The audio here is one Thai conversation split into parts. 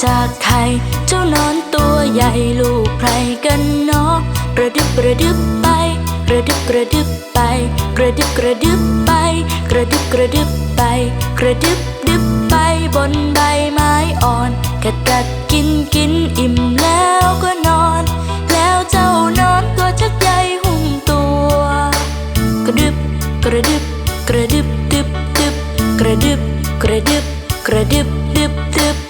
เจ้านอนตัวใหญ่ลูกใครกันเนาะกระดึบกระดึบไป กระดึบกระดึบไป กระดึบกระดึบไป กระดึบกระดึบไป กระดึบดึบไปบนใบไม้อ่อนกระดัดกินกินอิ่มแล้วก็นอน แล้วเจ้านอนก็ชักใยหุ้มตัว กระดึบกระดึบกระดึบดึบดึบกระดึบกระดึบกระดึบดึบดึบ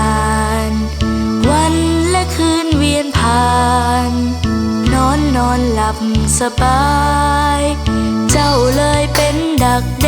คืนเวียนผ่าน นอนนอนหลับสบาย เจ้าเลยเป็นดักแด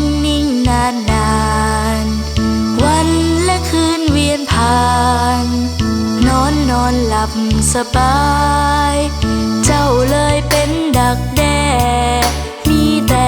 สบาย เจ้าเลยเป็นดักแด้มีแต่